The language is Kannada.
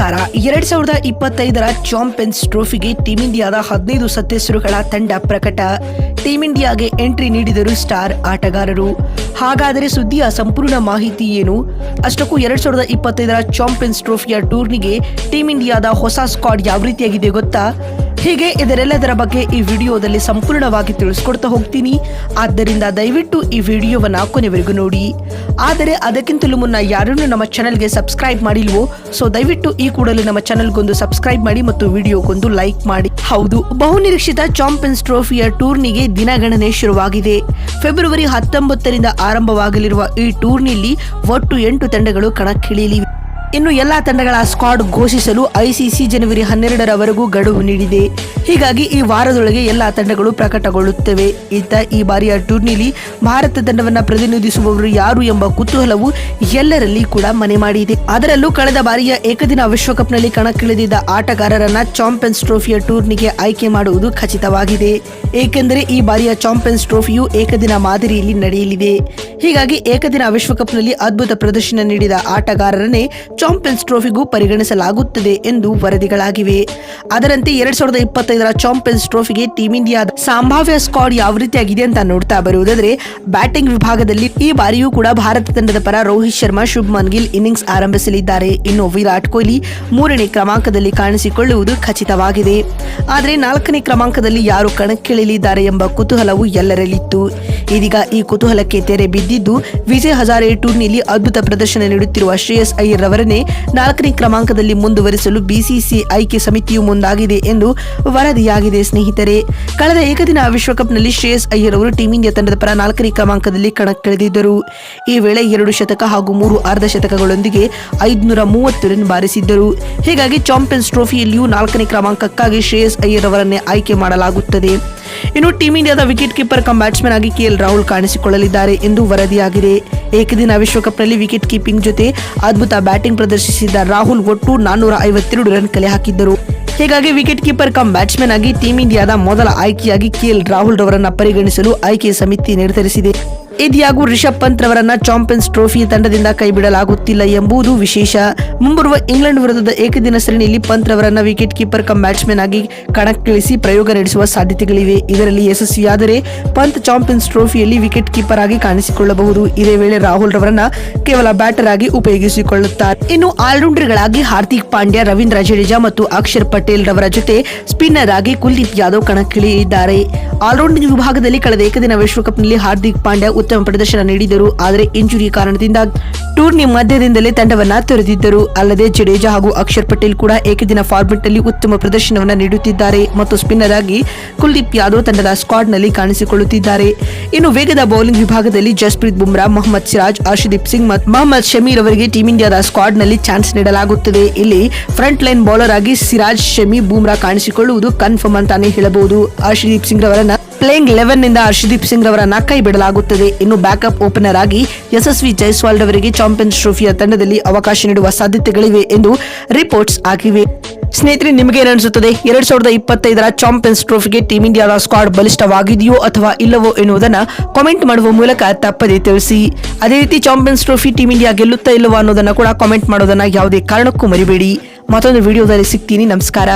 ನಮಸ್ಕಾರ ಎರಡ್ ಸಾವಿರದ ಇಪ್ಪತ್ತೈದರ ಚಾಂಪಿಯನ್ಸ್ ಟ್ರೋಫಿಗೆ ಟೀಂ ಇಂಡಿಯಾದ ಹದಿನೈದು ಸದಸ್ಯರುಗಳ ತಂಡ ಪ್ರಕಟ. ಟೀಂ ಇಂಡಿಯಾಗೆ ಎಂಟ್ರಿ ನೀಡಿದರು ಸ್ಟಾರ್ ಆಟಗಾರರು. ಹಾಗಾದರೆ ಸುದ್ದಿಯ ಸಂಪೂರ್ಣ ಮಾಹಿತಿ ಏನು? ಅಷ್ಟಕ್ಕೂ ಎರಡ್ ಸಾವಿರದ ಇಪ್ಪತ್ತೈದರ ಚಾಂಪಿಯನ್ಸ್ ಟ್ರೋಫಿಯ ಟೂರ್ನಿಗೆ ಟೀಂ ಇಂಡಿಯಾದ ಹೊಸ ಸ್ಕ್ವಾಡ್ ಯಾವ ರೀತಿಯಾಗಿದೆ ಗೊತ್ತಾ? ಹೀಗೆ ಇದರೆಲ್ಲದರ ಬಗ್ಗೆ ಈ ವಿಡಿಯೋದಲ್ಲಿ ಸಂಪೂರ್ಣವಾಗಿ ತಿಳಿಸ್ಕೊಡ್ತಾ ಹೋಗ್ತೀನಿ. ಆದ್ದರಿಂದ ದಯವಿಟ್ಟು ಈ ವಿಡಿಯೋವನ್ನ ಕೊನೆವರೆಗೂ ನೋಡಿ. ಆದರೆ ಅದಕ್ಕಿಂತಲೂ ಮುನ್ನ ಯಾರನ್ನು ನಮ್ಮ ಚಾನೆಲ್ಗೆ ಸಬ್ಸ್ಕ್ರೈಬ್ ಮಾಡಿಲ್ವೋ, ಸೊ ದಯವಿಟ್ಟು ಈ ಕೂಡಲೇ ನಮ್ಮ ಚಾನಲ್ಗೊಂದು ಸಬ್ಸ್ಕ್ರೈಬ್ ಮಾಡಿ ಮತ್ತು ವಿಡಿಯೋಗೊಂದು ಲೈಕ್ ಮಾಡಿ. ಹೌದು, ಬಹುನಿರೀಕ್ಷಿತ ಚಾಂಪಿಯನ್ಸ್ ಟ್ರೋಫಿಯ ಟೂರ್ನಿಗೆ ದಿನಗಣನೆ ಶುರುವಾಗಿದೆ. ಫೆಬ್ರವರಿ ಹತ್ತೊಂಬತ್ತರಿಂದ ಆರಂಭವಾಗಲಿರುವ ಈ ಟೂರ್ನಿಯಲ್ಲಿ ಒಟ್ಟು ಎಂಟು ತಂಡಗಳು ಕಣಕ್ಕಿಳಿಯಲಿವೆ. ಇನ್ನು ಎಲ್ಲಾ ತಂಡಗಳ ಸ್ಕ್ವಾಡ್ ಘೋಷಿಸಲು ಐಸಿಸಿ ಜನವರಿ ಹನ್ನೆರಡರವರೆಗೂ ಗಡುವು ನೀಡಿದೆ. ಹೀಗಾಗಿ ಈ ವಾರದೊಳಗೆ ಎಲ್ಲಾ ತಂಡಗಳು ಪ್ರಕಟಗೊಳ್ಳುತ್ತವೆ. ಇತ್ತ ಈ ಬಾರಿಯ ಟೂರ್ನಿಲಿ ಭಾರತ ತಂಡವನ್ನು ಪ್ರತಿನಿಧಿಸುವವರು ಯಾರು ಎಂಬ ಕುತೂಹಲವು ಎಲ್ಲರಲ್ಲಿ ಕೂಡ ಮನೆ ಮಾಡಿದೆ. ಅದರಲ್ಲೂ ಕಳೆದ ಬಾರಿಯ ಏಕದಿನ ವಿಶ್ವಕಪ್ನಲ್ಲಿ ಕಣಕ್ಕಿಳಿದಿದ್ದ ಆಟಗಾರರನ್ನ ಚಾಂಪಿಯನ್ಸ್ ಟ್ರೋಫಿಯ ಟೂರ್ನಿಗೆ ಆಯ್ಕೆ ಮಾಡುವುದು ಖಚಿತವಾಗಿದೆ. ಏಕೆಂದರೆ ಈ ಬಾರಿಯ ಚಾಂಪಿಯನ್ಸ್ ಟ್ರೋಫಿಯು ಏಕದಿನ ಮಾದರಿಯಲ್ಲಿ ನಡೆಯಲಿದೆ. ಹೀಗಾಗಿ ಏಕದಿನ ವಿಶ್ವಕಪ್ನಲ್ಲಿ ಅದ್ಭುತ ಪ್ರದರ್ಶನ ನೀಡಿದ ಆಟಗಾರರನ್ನೇ ಚಾಂಪಿಯನ್ಸ್ ಟ್ರೋಫಿಗೂ ಪರಿಗಣಿಸಲಾಗುತ್ತದೆ ಎಂದು ವರದಿಗಳಾಗಿವೆ. ಅದರಂತೆ ಎರಡ್ ಸಾವಿರದ ಇಪ್ಪತ್ತೈದರ ಚಾಂಪಿಯನ್ಸ್ ಟ್ರೋಫಿಗೆ ಟೀಂ ಇಂಡಿಯಾದ ಸಂಭಾವ್ಯ ಸ್ಕಾಡ್ ಯಾವ ರೀತಿಯಾಗಿದೆ ಅಂತ ನೋಡ್ತಾ ಬರುವುದಾದ್ರೆ, ಬ್ಯಾಟಿಂಗ್ ವಿಭಾಗದಲ್ಲಿ ಈ ಬಾರಿಯೂ ಕೂಡ ಭಾರತ ತಂಡದ ಪರ ರೋಹಿತ್ ಶರ್ಮಾ, ಶುಭ್ಮನ್ ಗಿಲ್ ಇನ್ನಿಂಗ್ಸ್ ಆರಂಭಿಸಲಿದ್ದಾರೆ. ಇನ್ನು ವಿರಾಟ್ ಕೊಹ್ಲಿ ಮೂರನೇ ಕ್ರಮಾಂಕದಲ್ಲಿ ಕಾಣಿಸಿಕೊಳ್ಳುವುದು ಖಚಿತವಾಗಿದೆ. ಆದರೆ ನಾಲ್ಕನೇ ಕ್ರಮಾಂಕದಲ್ಲಿ ಯಾರು ಕಣಕ್ಕಿಳಿಯಲಿದ್ದಾರೆ ಎಂಬ ಕುತೂಹಲವು ಎಲ್ಲರಲ್ಲಿತ್ತು. ಇದೀಗ ಈ ಕುತೂಹಲಕ್ಕೆ ತೆರೆ ಬಿದ್ದಿದ್ದು, ವಿಜಯ್ ಹಜಾರೆ ಟೂರ್ನಿಯಲ್ಲಿ ಅದ್ಭುತ ಪ್ರದರ್ಶನ ನೀಡುತ್ತಿರುವ ಶ್ರೇಯಸ್ ಅಯ್ಯರ್ ಅವರನ್ನೇ ನಾಲ್ಕನೇ ಕ್ರಮಾಂಕದಲ್ಲಿ ಮುಂದುವರಿಸಲು ಬಿಸಿಸಿ ಆಯ್ಕೆ ಸಮಿತಿಯು ಮುಂದಾಗಿದೆ ಎಂದು ವರದಿಯಾಗಿದೆ. ಸ್ನೇಹಿತರೆ, ಕಳೆದ ಏಕದಿನ ವಿಶ್ವಕಪ್ನಲ್ಲಿ ಶ್ರೇಯಸ್ ಅಯ್ಯರ್ ಅವರು ಟೀಂ ಇಂಡಿಯಾ ತಂಡದ ಪರ ನಾಲ್ಕನೇ ಕ್ರಮಾಂಕದಲ್ಲಿ ಕಣಕ್ಕಿಳಿದಿದ್ದರು ಈ ವೇಳೆ ಎರಡು ಶತಕ ಹಾಗೂ ಮೂರು ಅರ್ಧ ಶತಕಗಳೊಂದಿಗೆ ಐದುನೂರ ಮೂವತ್ತು ರನ್ ಬಾರಿಸಿದ್ದರು. ಹೀಗಾಗಿ ಚಾಂಪಿಯನ್ಸ್ ಟ್ರೋಫಿಯಲ್ಲಿಯೂ ನಾಲ್ಕನೇ ಕ್ರಮಾಂಕಕ್ಕಾಗಿ ಶ್ರೇಯಸ್ ಅಯ್ಯರ್ ಅವರನ್ನೇ ಆಯ್ಕೆ ಮಾಡಲಾಗುತ್ತದೆ. ಇನ್ನು ಟೀಂ ಇಂಡಿಯಾದ ವಿಕೆಟ್ ಕೀಪರ್ ಕಮ್ ಬ್ಯಾಟ್ಸ್ಮನ್ ಆಗಿ ಕೆಎಲ್ ರಾಹುಲ್ ಕಾಣಿಸಿಕೊಳ್ಳಲಿದ್ದಾರೆ ಎಂದು ವರದಿಯಾಗಿದೆ. ಏಕದಿನ ವಿಶ್ವಕಪ್ನಲ್ಲಿ ವಿಕೆಟ್ ಕೀಪಿಂಗ್ ಜೊತೆ ಅದ್ಭುತ ಬ್ಯಾಟಿಂಗ್ ಪ್ರದರ್ಶಿಸಿದ ರಾಹುಲ್ ಒಟ್ಟು ನಾನ್ನೂರ ಐವತ್ತೆರಡು ರನ್ ಕಲೆ ಹಾಕಿದ್ದರು. ಹೀಗಾಗಿ ವಿಕೆಟ್ ಕೀಪರ್ ಕಮ್ ಬ್ಯಾಟ್ಸ್ಮನ್ ಆಗಿ ಟೀಂ ಇಂಡಿಯಾದ ಮೊದಲ ಆಯ್ಕೆಯಾಗಿ ಕೆಎಲ್ ರಾಹುಲ್ ರವರನ್ನ ಪರಿಗಣಿಸಲು ಆಯ್ಕೆ ಸಮಿತಿ ನಿರ್ಧರಿಸಿದೆ. ಇದ್ಯಾಗೂ ರಿಷಬ್ ಪಂತ್ ರವರನ್ನ ಚಾಂಪಿಯನ್ಸ್ ಟ್ರೋಫಿ ತಂಡದಿಂದ ಕೈಬಿಡಲಾಗುತ್ತಿಲ್ಲ ಎಂಬುದು ವಿಶೇಷ. ಮುಂಬರುವ ಇಂಗ್ಲೆಂಡ್ ವಿರುದ್ಧದ ಏಕದಿನ ಸರಣಿಯಲ್ಲಿ ಪಂತ್ ರವರನ್ನ ವಿಕೆಟ್ ಕೀಪರ್ ಕಮ್ ಬ್ಯಾಟ್ಸ್ಮನ್ ಆಗಿ ಕಣಕ್ಕಿಳಿಸಿ ಪ್ರಯೋಗ ನಡೆಸುವ ಸಾಧ್ಯತೆಗಳಿವೆ. ಇದರಲ್ಲಿ ಯಶಸ್ವಿಯಾದರೆ ಪಂತ್ ಚಾಂಪಿಯನ್ಸ್ ಟ್ರೋಫಿಯಲ್ಲಿ ವಿಕೆಟ್ ಕೀಪರ್ ಆಗಿ ಕಾಣಿಸಿಕೊಳ್ಳಬಹುದು. ಇದೇ ವೇಳೆ ರಾಹುಲ್ ರವರನ್ನ ಕೇವಲ ಬ್ಯಾಟರ್ ಆಗಿ ಉಪಯೋಗಿಸಿಕೊಳ್ಳುತ್ತಾರೆ. ಇನ್ನು ಆಲ್ರೌಂಡರ್ಗಳಾಗಿ ಹಾರ್ದಿಕ್ ಪಾಂಡ್ಯ, ರವೀಂದ್ರ ಜಡೇಜಾ ಮತ್ತು ಅಕ್ಷರ್ ಪಟೇಲ್ ರವರ ಜೊತೆ ಸ್ಪಿನ್ನರ್ ಆಗಿ ಕುಲ್ದೀಪ್ ಯಾದವ್ ಕಣಕ್ಕಿಳಿಯಿದ್ದಾರೆ ಆಲ್ರೌಂಡಿಂಗ್ ವಿಭಾಗದಲ್ಲಿ ಕಳೆದ ಏಕದಿನ ವಿಶ್ವಕಪ್ನಲ್ಲಿ ಹಾರ್ದಿಕ್ ಪಾಂಡ್ಯ ಉತ್ತಮ ಪ್ರದರ್ಶನ ನೀಡಿದರು. ಆದರೆ ಇಂಜುರಿ ಕಾರಣದಿಂದ ಟೂರ್ನಿ ಮಧ್ಯದಿಂದಲೇ ತಂಡವನ್ನ ತೊರೆದಿದ್ದರು. ಅಲ್ಲದೆ ಜಡೇಜಾ ಹಾಗೂ ಅಕ್ಷರ್ ಪಟೇಲ್ ಕೂಡ ಏಕದಿನ ಫಾರ್ಮೆಟ್ನಲ್ಲಿ ಉತ್ತಮ ಪ್ರದರ್ಶನವನ್ನು ನೀಡುತ್ತಿದ್ದಾರೆ. ಮತ್ತು ಸ್ಪಿನ್ನರ್ ಆಗಿ ಕುಲ್ದೀಪ್ ಯಾದವ್ ತಂಡದ ಸ್ಕ್ವಾಡ್ನಲ್ಲಿ ಕಾಣಿಸಿಕೊಳ್ಳುತ್ತಿದ್ದಾರೆ. ಇನ್ನು ವೇಗದ ಬೌಲಿಂಗ್ ವಿಭಾಗದಲ್ಲಿ ಜಸ್ಪ್ರೀತ್ ಬುಮ್ರಾ, ಮೊಹಮ್ಮದ್ ಸಿರಾಜ್ ಹರ್ಷದೀಪ್ ಸಿಂಗ್ ಮತ್ತು ಮೊಹಮ್ಮದ್ ಶಮೀರ್ ಅವರಿಗೆ ಟೀಮ್ ಇಂಡಿಯಾದ ಸ್ಕ್ವಾಡ್ನಲ್ಲಿ ಚಾನ್ಸ್ ನೀಡಲಾಗುತ್ತದೆ. ಇಲ್ಲಿ ಫ್ರಂಟ್ ಲೈನ್ ಬೌಲರ್ ಆಗಿ ಸಿರಾಜ್ ಶಮಿ ಬೂಮ್ರಾ ಕಾಣಿಸಿಕೊಳ್ಳುವುದು ಕನ್ಫರ್ಮ್ ಅಂತಾನೆ ಹೇಳಬಹುದು. ಹರ್ಷದೀಪ್ ಸಿಂಗ್ ರವರನ್ನ ಪ್ಲೇಯಿಂಗ್ ಲೆವೆನ್ನಿಂದ ಹರ್ಷದೀಪ್ ಸಿಂಗ್ ರವರನ್ನ ಕೈ ಬಿಡಲಾಗುತ್ತದೆ. ಇನ್ನು ಬ್ಯಾಕಪ್ ಓಪನರ್ ಆಗಿ ಯಶಸ್ವಿ ಜೈಸ್ವಾಲ್ ರವರಿಗೆ ಚಾಂಪಿಯನ್ಸ್ ಟ್ರೋಫಿಯ ತಂಡದಲ್ಲಿ ಅವಕಾಶ ನೀಡುವ ಸಾಧ್ಯತೆಗಳಿವೆ ಎಂದು ರಿಪೋರ್ಟ್ಸ್ ಆಗಿವೆ ಸ್ನೇಹಿತರೆ, ನಿಮಗೆ ಅನಿಸುತ್ತದೆ ಎರಡ್ ಸಾವಿರದ ಇಪ್ಪತ್ತೈದರ ಚಾಂಪಿಯನ್ಸ್ ಟ್ರೋಫಿಗೆ ಟೀಮ್ ಇಂಡಿಯಾದ ಸ್ಕ್ವಾಡ್ ಬಲಿಷ್ಠವಾಗಿದೆಯೋ ಅಥವಾ ಇಲ್ಲವೋ ಎನ್ನುವುದನ್ನು ಕಾಮೆಂಟ್ ಮಾಡುವ ಮೂಲಕ ತಪ್ಪದೇ ತಿಳಿಸಿ. ಅದೇ ರೀತಿ ಚಾಂಪಿಯನ್ಸ್ ಟ್ರೋಫಿ ಟೀಂ ಇಂಡಿಯಾ ಗೆಲ್ಲುತ್ತಾ ಇಲ್ಲವೋ ಅನ್ನೋದನ್ನು ಕೂಡ ಕಾಮೆಂಟ್ ಮಾಡೋದನ್ನ ಯಾವುದೇ ಕಾರಣಕ್ಕೂ ಮರಿಬೇಡಿ. ಮತ್ತೊಂದು ವಿಡಿಯೋದಲ್ಲಿ ಸಿಗ್ತೀನಿ. ನಮಸ್ಕಾರ.